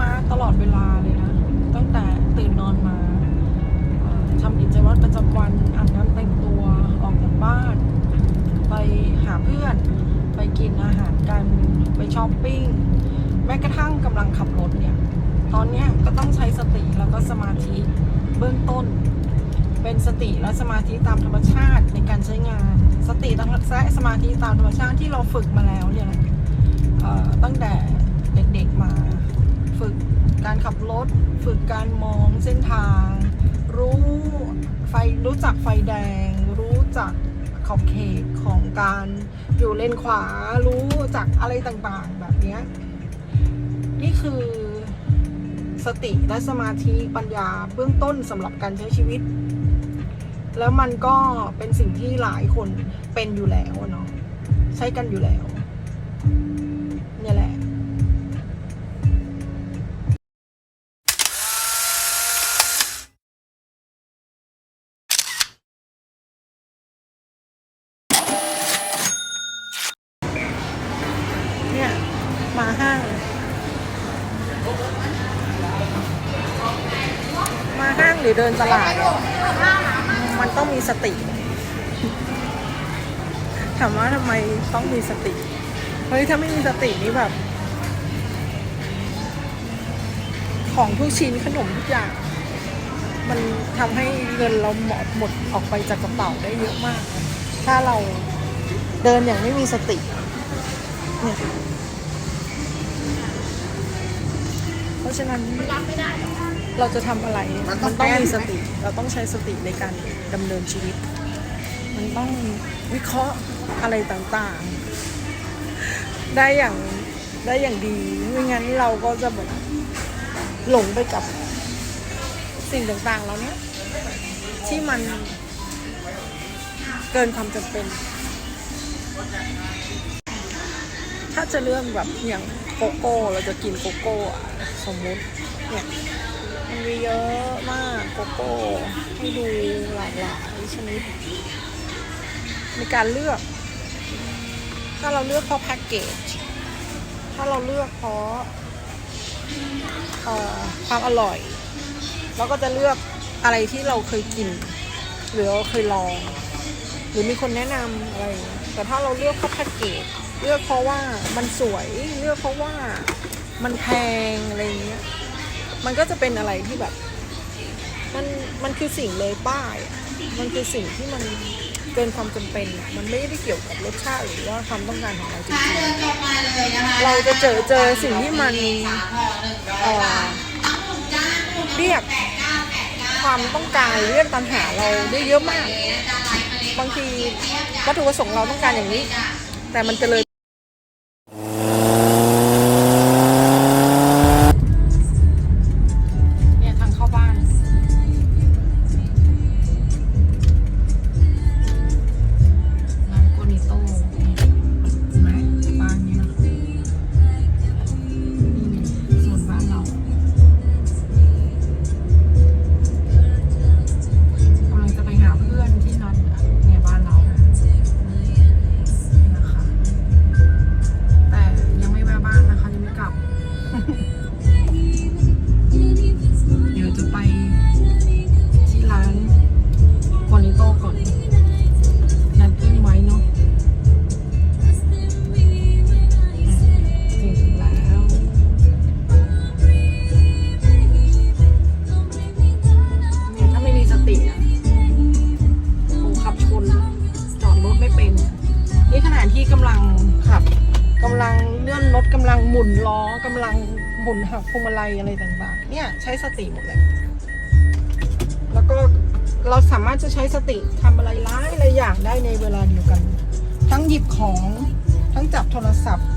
มาตลอดเวลาเลยนะ ตั้งแต่ตื่นนอนมาทำกิจวัตรประจำวันอาบน้ำแต่งตัวออกจากบ้าน ไปหาเพื่อน ไปกินอาหารกัน ไปช้อปปิ้ง แม้กระทั่งกำลังขับรถเนี่ย ตอนนี้ก็ต้องใช้สติแล้วก็สมาธิเบื้องต้น เป็นสติและสมาธิตามธรรมชาติในการใช้งาน สติตั้งและสมาธิตามธรรมชาติที่เราฝึกมาแล้วเนี่ยตั้งแต่เด็กๆมา ฝึกการขับรถ ฝึกการมองเส้นทาง รู้ไฟรู้จักไฟแดง รู้จักขอบเขตของการอยู่เลนขวา รู้จักอะไรต่างๆ แบบนี้นี่คือสติและสมาธิปัญญาเบื้องต้นสำหรับการใช้ชีวิต แล้วมันก็เป็นสิ่งที่หลายคนเป็นอยู่แล้วเนาะใช้กันอยู่แล้ว มีสตินี่แบบ ของทุกชิ้นขนมทุกอย่าง มันทำให้เงินเราหมดหมดออกไปจากกระเป๋าได้เยอะมาก ถ้าเราเดินอย่างไม่มีสติ เนี่ย เพราะฉะนั้นเราจะทำอะไร มันต้องมีสติ เราต้องใช้สติในการดำเนินชีวิต มันต้องวิเคราะห์อะไรต่างๆ ได้อย่างได้อย่างดีไม่งั้นเราก็จะแบบหลงไปกับสิ่งต่างๆเหล่านี้ยที่มันเกินความจำเป็น ถ้าจะเลือกแบบอย่างโกโก้เราจะกินโกโก้สมมุติเนี่ยมันมีเยอะมากโกโก้ให้ดูหลากหลายชนิดในการเลือก ถ้าเราเลือกเพราะแพ็กเกจ ถ้าเราเลือกเพราะความอร่อย เราก็จะเลือกอะไรที่เราเคยกิน หรือเราเคยลอง หรือมีคนแนะนำอะไร แต่ถ้าเราเลือกเพราะแพ็กเกจ เลือกเพราะว่ามันสวย เลือกเพราะว่ามันแพงอะไรเงี้ย มันก็จะเป็นอะไรที่แบบ มัน มันคือสิ่งเลยป้าย มันคือสิ่งที่มัน เกินความจำเป็นอะมันไม่ได้เกี่ยวกับรสชาติหรือว่าความต้องการของเราจริงเดินตรงมาเลยนะคะๆเราจะเจอเจอสิ่งที่มันสามห่อหนึ่งร้เอ่อยอบาททั้งหมดจ้าหมดเรียกแปดเก้าแปดเก้าความต้องการหรือเรียกตัณหาเราได้เยอะมากจ้าไลฟ์มาเลยบางทีวัตถุประสงค์เราต้องการอย่างนี้ แต่มันจะเลยเนี่ย พวงมาลัยอะไรต่างๆ เนี่ยใช้สติหมดเลย แล้วก็เราสามารถจะใช้สติทำอะไรหลายหลายอย่างได้ในเวลาเดียวกัน ทั้งหยิบของทั้งจับโทรศัพท์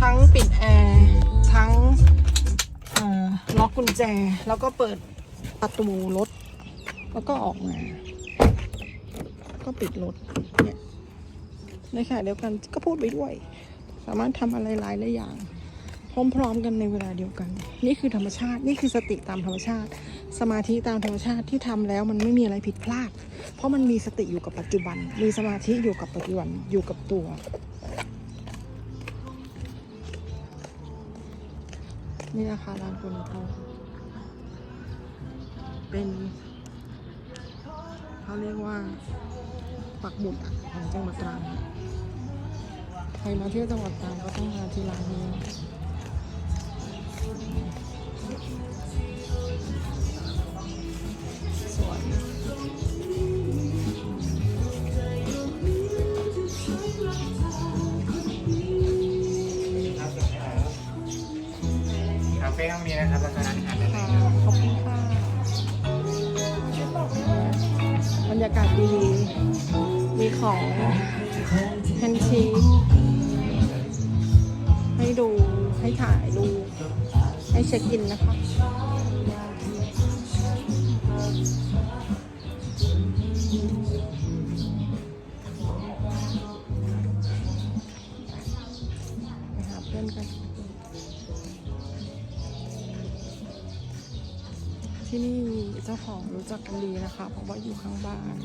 ทั้งปิดแอร์ทั้งล็อกกุญแจ แล้วก็เปิดประตูรถ แล้วก็ออกมา ก็ปิดรถเนี่ยในขณะเดียวกันก็พูดไปด้วย สามารถทำอะไรหลายหลายอย่าง พร้อมๆกันในเวลาเดียวกัน นี่คือธรรมชาติ นี่คือสติตามธรรมชาติ สมาธิตามธรรมชาติที่ทำแล้วมันไม่มีอะไรผิดพลาด เพราะมันมีสติอยู่กับปัจจุบัน มีสมาธิอยู่กับปัจจุบันอยู่กับตัว นี่นะคะร้านกุนโตเป็นเขาเรียกว่าปักหมุดของจังหวัดตรังใครมาเที่ยวจังหวัดตรังก็ต้องมาที่ร้านนี้ เฟ่ต้องมีนะครับแล้วก็ร้านอาหารด้านในค่ะครับขอบคุณค่ะบรรยากาศดี มีของแฮนชีสให้ดูให้ถ่ายรูปให้เช็คอินนะคะหาเพื่อนกัน ที่นี่เจ้าของรู้จักกันดีนะคะ เพราะว่าอยู่ข้างบ้าน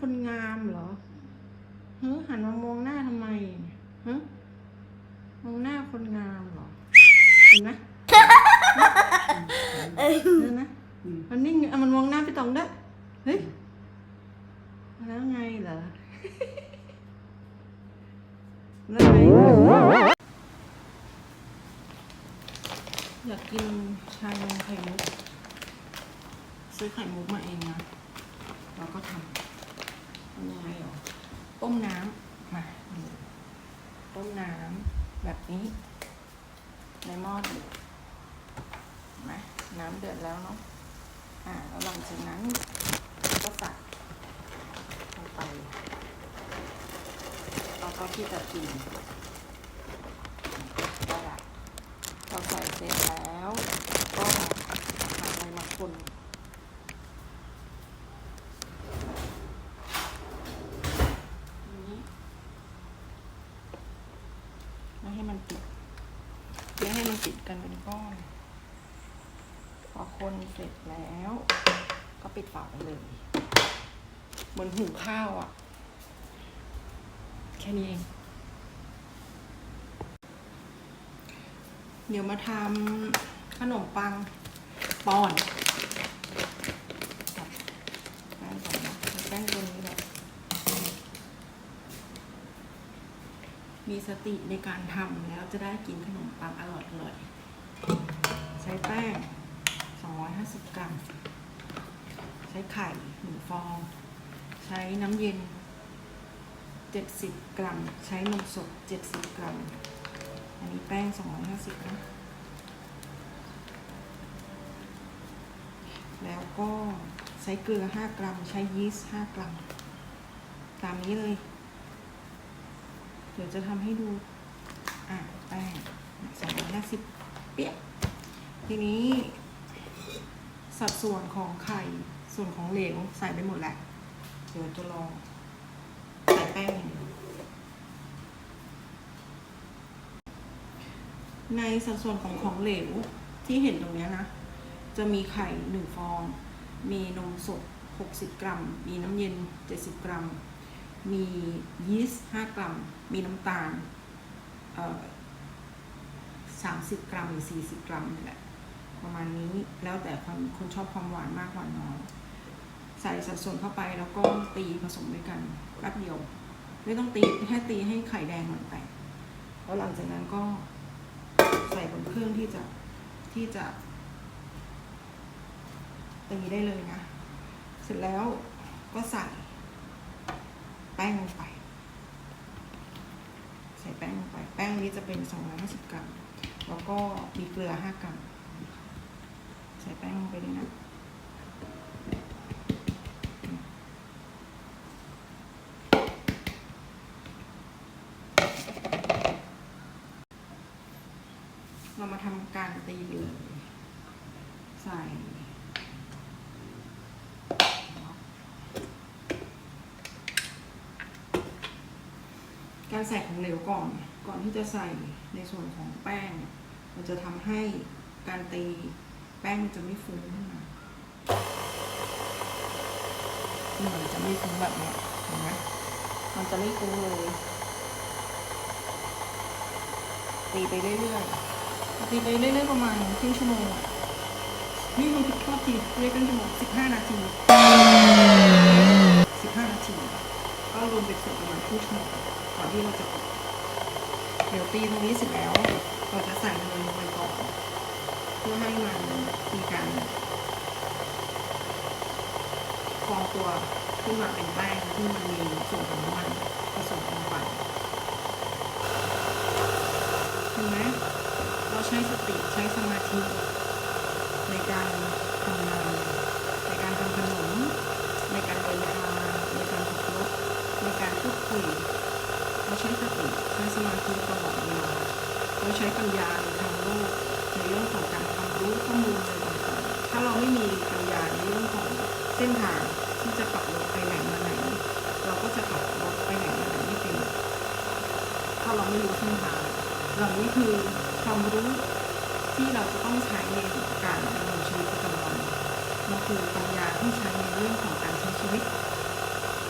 คนงามเหรอเฮ้หันมามองหน้าทำไมฮะมองหน้าคนงามเหรอ เห็นไหมเห็นไหมมันนิ่งอะมันมองหน้าพี่ตองด้วย เฮ้ย แล้วไงเหรอ แล้วไงอยากกินชานมไข่มุก ซื้อไข่มุกมาเองนะแล้วก็ทำทำยังไงหรอ ต้มน้ำมาต้มน้ำแบบนี้ ในหม้อเดือดเห็นไหมน้ำเดือดแล้วเนาะ อ่า แล้วหลังจากนั้นก็ใส่ลงไป ก็ที่จะกินก็ละพอใส่เสร็จแล้ว ก็หาอะไรมาคนนี้ไม่ให้มันติดไม่ให้มันติดกันเป็นก้อน พอคนเสร็จแล้ว ก็ปิดฝาไปเลย เหมือนหุงข้าวอะ่ะ แค่นี้เอง เดี๋ยวมาทำขนมปังปอนแป้งก่อนนะแป้งตัวนี้แหละมีสติในการทำแล้วจะได้กินขนมปังอร่อยเลยใช้แป้ง 250 กรัม ใช้ไข่หนึ่งฟอง ใช้น้ำเย็น 70 กรัม ใช้นมสด 70 กรัม อันนี้แป้ง 250 นะ แล้วก็ใช้เกลือ 5 กรัม ใช้ยีสต์ 5 กรัม ตามนี้เลย เดี๋ยวจะทำให้ดู อะ แป้ง 250 เปี๊ยะทีนี้สัดส่วนของไข่ ส่วนของเหลวใส่ไปหมดแหละ เดี๋ยวจะลองใส่แป้งอย่างเดียว ในสัดส่วนของของเหลวที่เห็นตรงนี้นะ จะมีไข่หนึ่งฟอง มีนมสด 60 กรัม มีน้ำเย็น 70 กรัม มียีสต์ 5 กรัม มีน้ำตาลเอ่อ30กรัมหรือ40กรัมนี่แหละประมาณนี้แล้วแต่คนคนชอบความหวานมากหวานน้อยใส่สัดส่วนเข้าไปแล้วก็ตีผสมด้วยกันแป๊บเดียว ไม่ต้องตีแค่ตีให้ไข่แดงมันแตกแล้วหลังจากนั้นก็ ใส่บนเครื่องที่จะที่จะตีได้เลยนะ เสร็จแล้วก็ใส่แป้งลงไป ใส่แป้งลงไป แป้งนี้จะเป็น 250 กรัม แล้วก็มีเกลือ 5 กรัม ใส่แป้งลงไปเลยนะ เรามาทำการตีเลย ใส่ การใส่ของเหลวก่อน ก่อนที่จะใส่ในส่วนของแป้ง มันจะทำให้การตีแป้งมันจะไม่ฟุ้งขึ้นมามันจะไม่ฟุ้งแบบนี้เห็นไหมมันจะไม่ฟุ้งเลยตีไปเรื่อยๆตีไปเรื่อยๆประมาณครึ่งชั่วโมงอะ นี่มันผิดข้อทีเรียกครึ่งชั่วโมงสิบห้านาทีสิบห้านาที ก็รวมเป็นสร็จประมาณครึ่งชั่วโมงก่อนที่เราจะเดี๋ยวตีตรงนี้เสร็จแล้ว เราจะใส่เนลงไปก่อนเพื่อให้มันมีการฟองตัวขึ้นมาเป็นแป้งที่มันมีส่วนของน้ำมันผสมลงไปเห็นไหมเราใช้สติใช้สมาธิ การทำงาน ในการทำขนม ในการเดินทางในการขับรถในการพูดคุยเราใช้สติใช้สมาธิตลอดเวลาเราใช้ปัญญาในทางโลกในเรื่องของการความรู้ข้อมูลอะไรต่างๆถ้าเราไม่มีปัญญาในเรื่องของเส้นทางที่จะขับรถไปไหนมาไหน เราก็จะขับรถไปไหนมาไหนไม่เป็นถ้าเราไม่รู้เส้นทางเหล่านี้คือความรู้ที่เราจะต้องใช้ในการดำเนินชีวิตประจำวัน คือปัญญาที่ใช้ในเรื่องของการใช้ชีวิต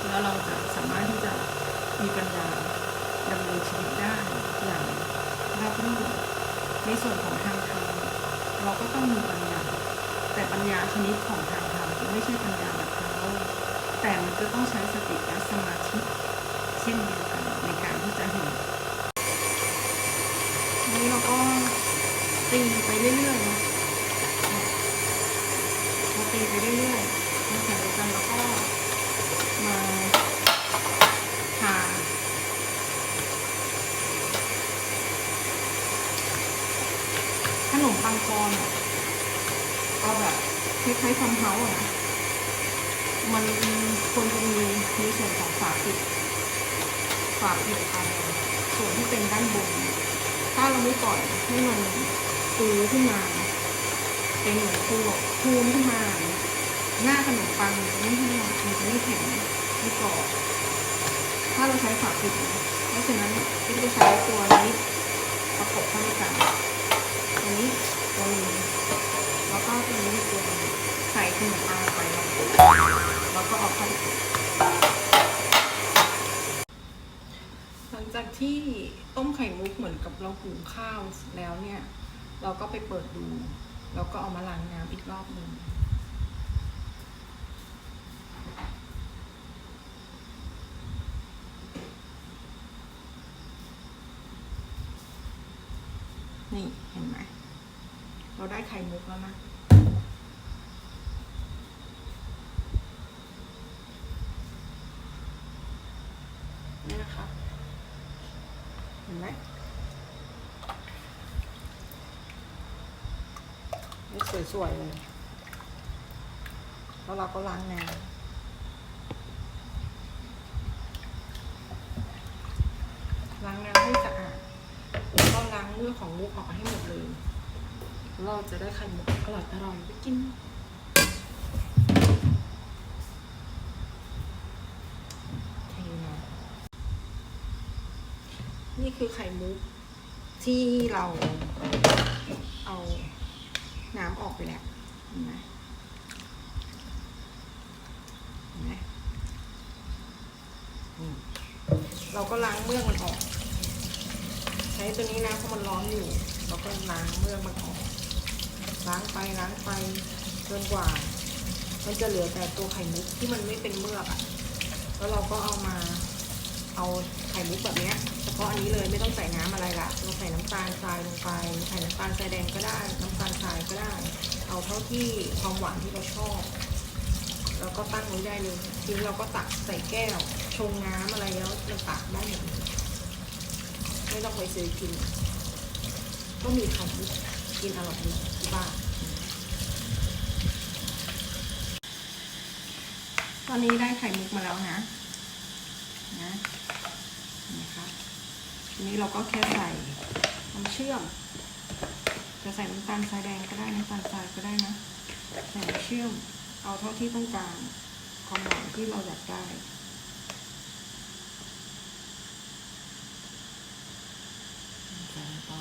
แล้วเราจะสามารถที่จะมีปัญญาดำเนินชีวิตได้อย่างราบรื่นในส่วนของทางธรรมเราก็ต้องมีปัญญา แต่ปัญญาชนิดของทางธรรมไม่ใช่ปัญญาแบบทางโลกแต่มันจะต้องใช้สติและสมาธิเช่นเดียวกันในการที่จะเห็นนนี้เราก็ตีไปเรื่อยๆนะเราตีไปเรื่อยๆในขณะเดียวกันเราก็ มาทาขนมปังกรอะเอาแบบคล้ายๆฟัมเฮาส์อะนะ มันควรจะ มีในส่วนของฝาปิดฝาปิดอันส่วนที่เป็นด้านบน ถ้าเราไม่ปล่อยให้มันฟูขึ้นมา เป็นเหมือนฟูแบบฟูนขึ้นมาหน้าขนมปังมันจะไม่แห้งมันจะไม่แข็งไม่กรอบถ้าเราใช้ฝาปิดเพราะฉะนั้นพี่จะใช้ตัวนี้ประกบเข้าด้วยกันตัวนี้ตัวนี้แล้วก็ตัวนี้ตัวนี้ใส่ขนมปังไปแล้วแล้วก็เอาเข้าไป หลังจากที่ต้มไข่มุกเหมือนกับเราหุงข้าวแล้วเนี่ย เราก็ไปเปิดดู แล้วก็เอามาล้างน้ำอีกรอบหนึ่งนี่ เห็นไหม เราได้ไข่มุกแล้วนะ นี่นะคะ เห็น ไหมนี่สวยๆเลย แล้วเราก็ล้างน้ำล้างน้ำให้สะอาด แล้วก็ล้างเมือกของมุกออกให้หมดเลย เราจะได้ไข่มุกอร่อยอร่อยๆไปกินเทมา นี่คือไข่มุกที่เราเอาน้ำออกไปแล้วเห็นไหมเห็นไหมเราก็ล้างเมือกมันออก ใช้ตัวนี้นะเพราะมันร้อนอยู่ เราก็ล้างเมือกมันออก ล้างไปล้างไปจนกว่า มันจะเหลือแต่ตัวไข่มุกที่มันไม่เป็นเมือกอะ่ะ แล้วเราก็เอามา เอาไข่มุกแบบเนี้ยเฉพาะอันนี้เลยไม่ต้องใส่น้ำอะไรละเราใส่น้ำตาลทรายลงไปใส่น้ำตาลทรายแดงก็ได้ น้ำตาลทรายก็ได้ เอาเท่าที่ความหวานที่เราชอบ แล้วก็ตั้งไว้ได้เลยทีนี้เราก็ตักใส่แก้ว ชงน้ำอะไรแล้วเราตักได้หมดไม่ต้องไปซื้อกิน ก็มีไข่มุกกินอร่อยดีที่บ้านตอนนี้ได้ไข่มุกมาแล้วนะ นะนะคะทีนี้เราก็แค่ใส่น้ำเชื่อม จะใส่น้ำตาลทรายแดงก็ได้น้ำตาลทรายก็ได้นะใส่น้ำเชื่อมเอาเท่าที่ต้องการความหวานที่เราอยากได้ใส่ลงไป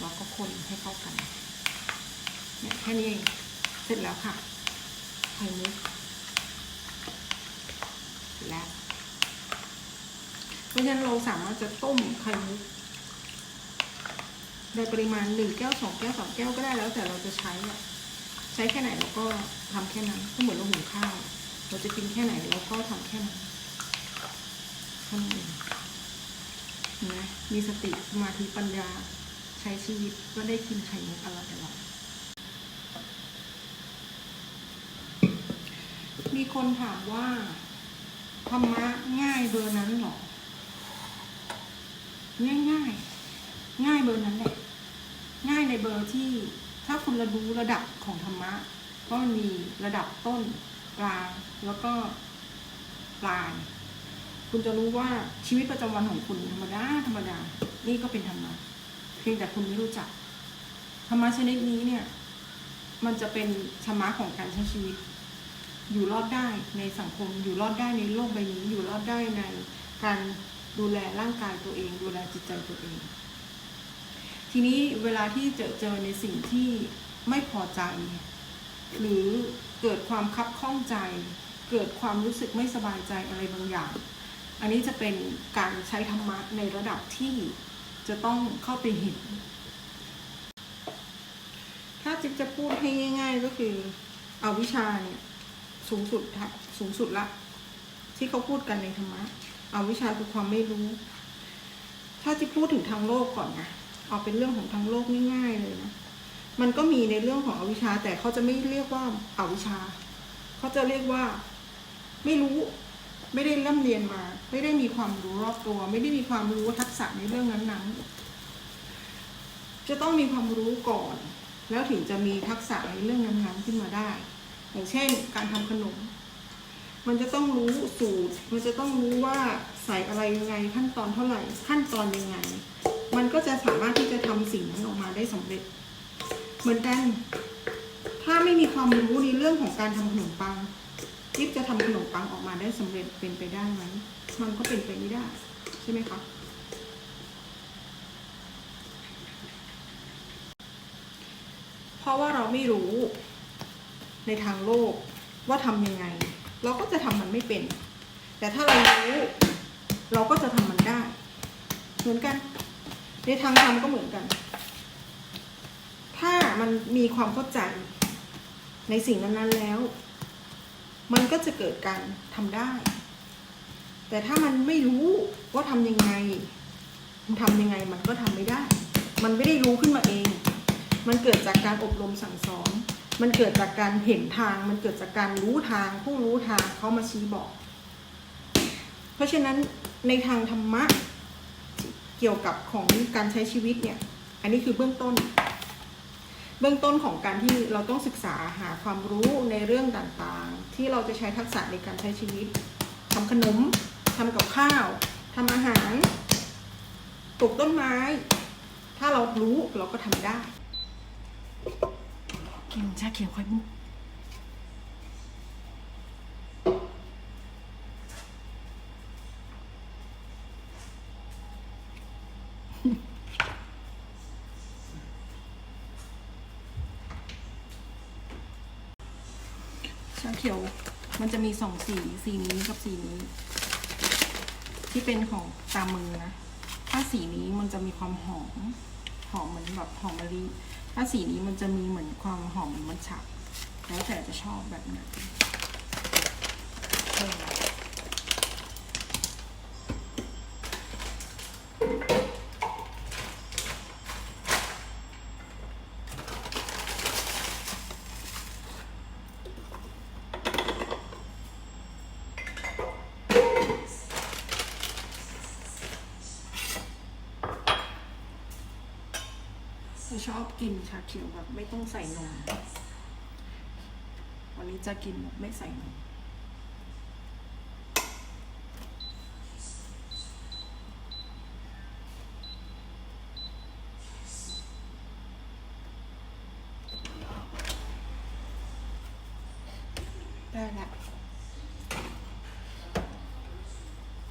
เราก็คนให้เข้ากันเนี่ยแค่นี้เอง เสร็จแล้วค่ะ ข่มุก และ เพราะฉะนั้นเราสามารถ จะต้มไข่มุกในปริมาณหนึ่งแก้วสองแก้วสามแก้วก็ได้แล้ว แต่เราจะใช้อะใช้แค่ไหนเราก็ทำแค่นั้นก็เหมือนเราหุงข้าว เราจะกินแค่ไหนเราก็ทำแค่นั้นเท่านั้นเองนไหมมีสติสมาธิปัญญาใช้ชีวิตก็ได้กินไข่มุกอร่อยอร่อยมีคนถามว่าธรรมะง่ายเบอร์นั้นหรอ ง่ายง่ายง่ายเบอร์นั้นแหละง่ายในเบอร์ที่ถ้าคุณระรู้ระดับของธรรมะก็มันมีระดับต้นกลางแล้วก็ปลาย คุณจะรู้ว่าชีวิตประจำวันของคุณธรรมดาธรรมดา นี่ก็เป็นธรรมะเพียงแต่คุณไม่รู้จักธรรมะชนิดนี้เนี่ย มันจะเป็นธรรมะของการใช้ชีวิต อยู่รอดได้ในสังคม อยู่รอดได้ในโลกใบนี้ อยู่รอดได้ในการ ดูแลร่างกายตัวเอง ดูแลจิตใจตัวเอง ทีนี้เวลาที่เจอเจอในสิ่งที่ไม่พอใจ หรือเกิดความคับข้องใจ เกิดความรู้สึกไม่สบายใจอะไรบางอย่าง อันนี้จะเป็นการใช้ธรรมะในระดับที่จะต้องเข้าไปเห็น ถ้าจิ๊บจะพูดให้ง่าย ๆ ก็คือเอาวิชาเนี่ยสูงสุดสูงสุดละ ที่เขาพูดกันในธรรมะ เอาวิชาคือความไม่รู้ ถ้าจะพูดถึงทางโลกก่อนนะเอาเป็นเรื่องของทางโลกง่ายๆเลยนะ มันก็มีในเรื่องของอวิชชา แต่เขาจะไม่เรียกว่าอาวิชชา เขาจะเรียกว่า ไม่รู้ ไม่ได้ร่ำเรียนมา ไม่ได้มีความรู้รอบตัว ไม่ได้มีความรู้ทักษะในเรื่องนั้นๆ จะต้องมีความรู้ก่อน แล้วถึงจะมีทักษะในเรื่องนั้นๆขึ้นมาได้ อย่างเช่น การทำขนม มันจะต้องรู้สูตร มันจะต้องรู้ว่าใส่อะไรยังไง ขั้นตอนเท่าไหร่ ขั้นตอนยังไง มันก็จะสามารถที่จะทำสิ่งนั้นออกมาได้สำเร็จ เหมือนกัน ถ้าไม่มีความรู้ในเรื่องของการทำขนมปังจิ๊บจะทำขนมปังออกมาได้สำเร็จเป็นไปได้ไหมมันก็เป็นไปไม่ได้ ใช่ไหมคะเพราะว่าเราไม่รู้ในทางโลกว่าทำยังไง เราก็จะทำมันไม่เป็น แต่ถ้าเรารู้เราก็จะทำมันได้ เหมือนกัน ในทางธรรมก็เหมือนกัน ถ้ามันมีความเข้าใจในสิ่งนั้นๆแล้ว มันก็จะเกิดการทำได้ แต่ถ้ามันไม่รู้ว่าทำยังไง มันทำยังไงมันก็ทำไม่ได้ มันไม่ได้รู้ขึ้นมาเอง มันเกิดจากการอบรมสั่งสอน มันเกิดจากการเห็นทาง มันเกิดจากการรู้ทาง ผู้รู้ทางเขามาชี้บอก เพราะฉะนั้นในทางธรรมะเกี่ยวกับของการใช้ชีวิตเนี่ย อันนี้คือเบื้องต้น เบื้องต้นของการที่เราต้องศึกษาหาความรู้ในเรื่องต่างๆ ที่เราจะใช้ทักษะในการใช้ชีวิตทำขนมทำกับข้าวทำอาหารปลูกต้นไม้ ถ้าเรารู้เราก็ทำได้ กินชาเขียวไข่มุกชาเขียวมันจะมีสองสีสีนี้กับสีนี้ ที่เป็นของตามมือนะ ถ้าสีนี้มันจะมีความหอม หอมเหมือนแบบหอมมะลิ ถ้าสีนี้มันจะมีเหมือนความหอมมันฉับแล้วแต่จะชอบแบบไหน จะชอบกินชาเขียวแบบไม่ต้องใส่นม วันนี้จะกินแบบไม่ใส่นม ได้ละ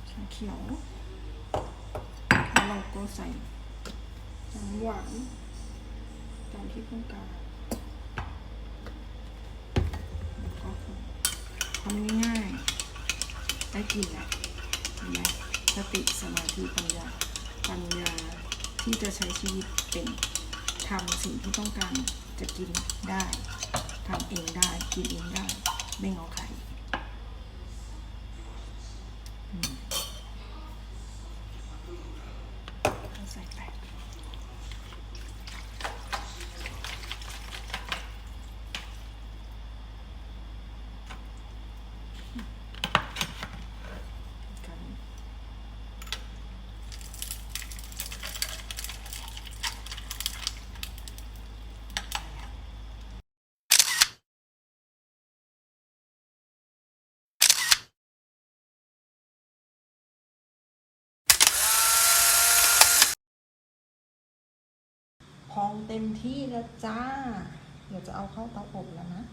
ชาเขียว แล้วเราก็ใส่น้ำหวานตามที่ต้องการแล้วก็คนำง่าย ได้กินอะเห็นไหมสติสมาธิปัญญาปัญญาที่จะใช้ชีวิตเป็นทำสิ่งที่ต้องการจะกินได้ทำเองได้กินเองได้ไม่งอใครอืมเอาใส่ไป กัน พอง เต็มที่แล้วจ้า เดี๋ยวจะเอาเข้าเตาอบแล้วนะ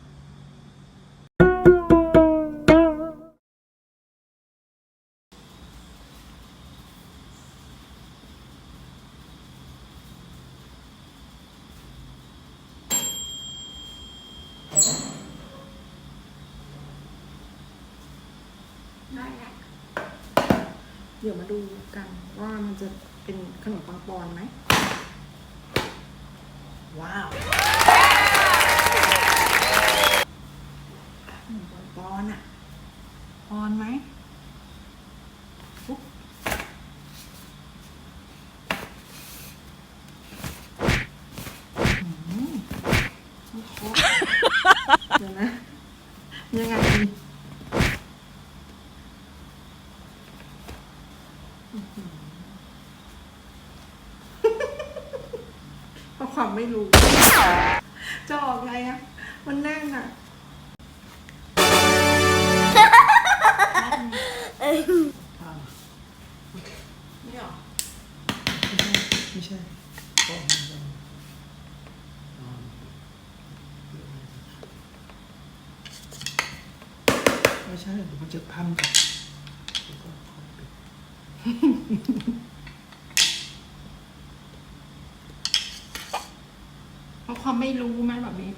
ได้แล้วเดี๋ยวมาดูกันว่ามันจะเป็นขนมปังปอนไหม ว้าวขนมปังปอนอะปอนไหมปุ๊บอืมต้องเคาะเดี๋ยวนะ ยังไงดี เพราะความไม่รู้ จะออกไงอะ มันแน่นอะหรอ ไม่ใช่ก็มันจะนอน ไม่ใช่เดี๋ยวมันจะพันกันแล้วก็ค่อยปิด เพราะ ความไม่รู้ไหมแบบนี้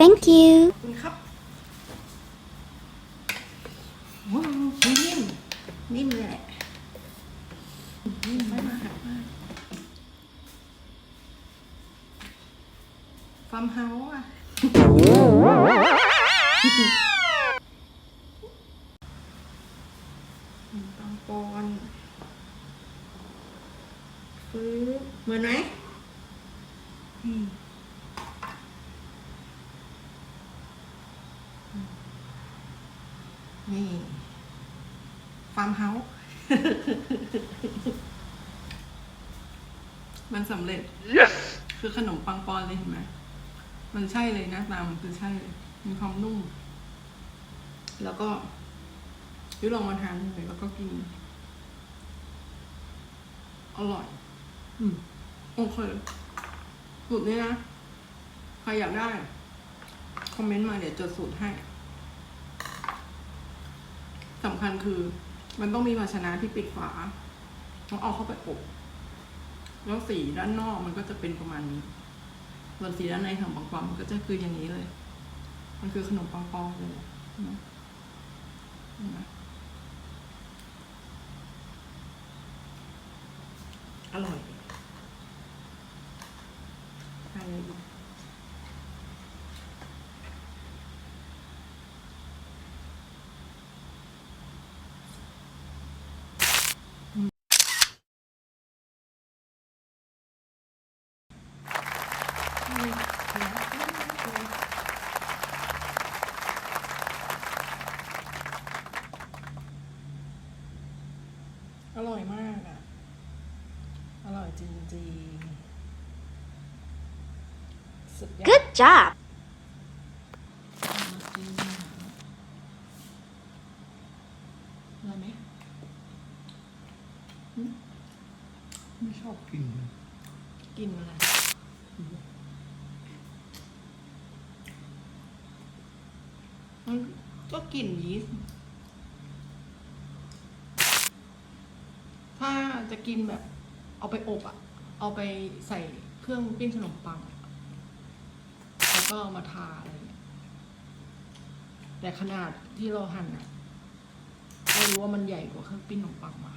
Thank you. ขอบคุณครับว้าวนิ่ม นิ่มเลยแหละนิ่มไม่มากมากฟาร์มเฮาส์อะ ปังปอนฟื้นเหมือนไหมอืม นี่ฟาร์มเฮาส์มันสำเร็จ yes คือขนมปังปอนเลยเห็นไหมมันใช่เลยนะตามนคือใช่เลยมีความนุ่ม แล้วก็ยุลองมาทานเลยแล้วก็กิน อร่อย อืมโอเคสูตรนี้นะ ใครอยากได้ คอมเมนต์มาเดี๋ยวจดสูตรให้ สำคัญคือ มันต้องมีภาชนะที่ปิดฝาต้องเอาเข้าไปอบแล้วสีด้านนอกมันก็จะเป็นประมาณนี้ส่วนสีด้านในของปังปอนมันก็จะคืออย่างนี้เลย มันคือขนมปังปอนเลยนไหมเห็นไหมอร่อยทานเลยดีอ ร่อยมากอะ อร่อยจริงๆสุดยอด Good job. อร่อยไหมหืมไม่ชอบกินเลยกินอะไร มันก็กลิ่นยีสต์ ถ้า จะกินแบบ เอาไปอบอะเอาไปใส่เครื่องปิ้งขนมปัง แล้วก็เอามาทาอะไรเงี้ยแต่ขนาดที่เราหั่นอะไม่รู้ว่ามันใหญ่กว่าเครื่องปิ้งขนมปังมา